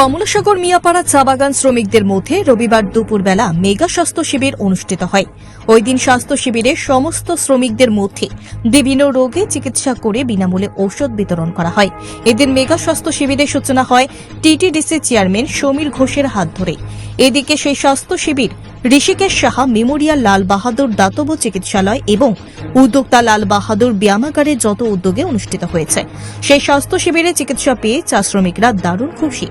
কমলাসাগর মিয়াপাড়া চা বাগান শ্রমিকদের মধ্যে রবিবার দুপুরবেলা মেগা স্বাস্থ্য শিবির অনুষ্ঠিত হয়। ওই দিন স্বাস্থ্য শিবিরে সমস্ত শ্রমিকদের মধ্যে বিভিন্ন রোগে চিকিৎসা করে বিনামূল্যে ঔষধ বিতরণ করা হয়। এদিন মেগা স্বাস্থ্য শিবিরের সূচনা হয় টিটিডিসি চেয়ারম্যান সমীর ঘোষের হাত ধরে। এদিকে সেই স্বাস্থ্য শিবির ঋষিকেশ সাহা মেমোরিয়াল লাল বাহাদুর দাতব্য চিকিৎসালয় এবং উদ্যোক্তা লাল বাহাদুর ব্যায়ামাগারে যত উদ্যোগে অনুষ্ঠিত হয়েছে। সেই স্বাস্থ্য শিবিরে চিকিৎসা পেয়ে চা শ্রমিকরা দারুণ খুশি।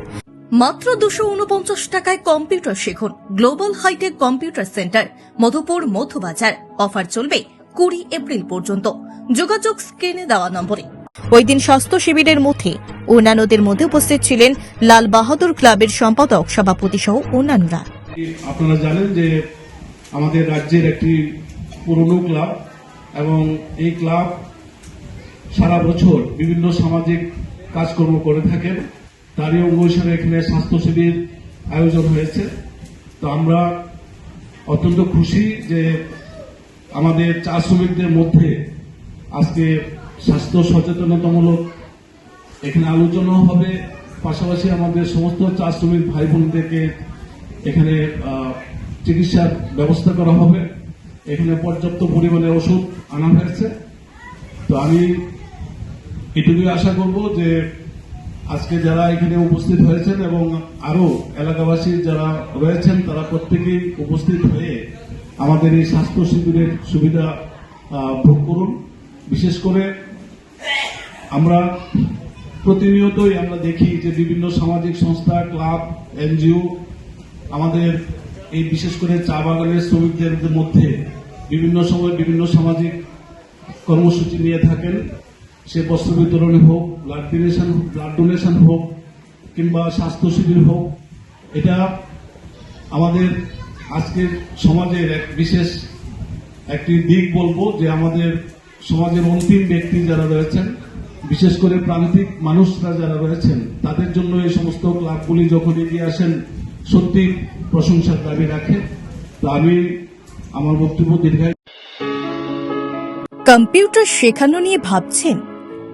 মাত্র দুশো উনপঞ্চাশ টাকায় কম্পিউটার শিখুন। Global hitech computer centre, Madhupur Madhubazar offer চলবে কুড়ি এপ্রিল পর্যন্ত। যোগাযোগ স্ক্রিনে দেওয়া নম্বরে। ওই দিন স্বাস্থ্য শিবিরের মধ্যে অন্যান্যদের মধ্যে উপস্থিত ছিলেন লাল বাহাদুর ক্লাবের সম্পাদক সভাপতি সহ অন্যান্যরা। আপনারা জানেন যে আমাদের রাজ্যের একটি পুরনো ক্লাব এবং এই ক্লাব সারা বছর বিভিন্ন সামাজিক কাজকর্ম করে থাকেন। তারই অঙ্গ এখানে স্বাস্থ্য শিবির আয়োজন হয়েছে। তো আমরা অত্যন্ত খুশি যে আমাদের চা শ্রমিকদের মধ্যে আজকে স্বাস্থ্য সচেতনতামূলক এখানে আলোচনা হবে। পাশাপাশি আমাদের সমস্ত চা শ্রমিক ভাই বোনদেরকে এখানে চিকিৎসার ব্যবস্থা করা হবে। এখানে পর্যাপ্ত পরিমাণে ওষুধ আনা হয়েছে। তো আমি এটুকুই আশা করব যে আজকে যারা এখানে উপস্থিত হয়েছেন এবং আরও এলাকাবাসী যারা রয়েছেন, তারা প্রত্যেকেই উপস্থিত হয়ে আমাদের এই স্বাস্থ্য শিবিরের সুবিধা ভোগ করুন। বিশেষ করে আমরা প্রতিনিয়তই আমরা দেখি যে বিভিন্ন সামাজিক সংস্থা, ক্লাব, এনজিও আমাদের এই বিশেষ করে চা বাগানের শ্রমিকদের মধ্যে বিভিন্ন সময় বিভিন্ন সামাজিক কর্মসূচি নিয়ে থাকেন। সে বস্ত্র বিতরণী হোক ব্লাড ডোনেশন ব্লাড ডোনেশন হোক, কিংবা স্বাস্থ্য শিবির হোক, এটা আমাদের আজকের সমাজের এক বিশেষ একটি দিক বলব যে আমাদের সমাজের অন্তিম ব্যক্তি যারা রয়েছেন, বিশেষ করে প্রান্তিক মানুষরা যারা রয়েছেন, তাদের জন্য এই সমস্ত ক্লাবগুলি যখন এগিয়ে আসেন, সত্যি প্রশংসার দাবি রাখে। তো আমি আমার বক্তব্য দীর্ঘায়িত কম্পিউটার শেখানো নিয়ে ভাবছেন?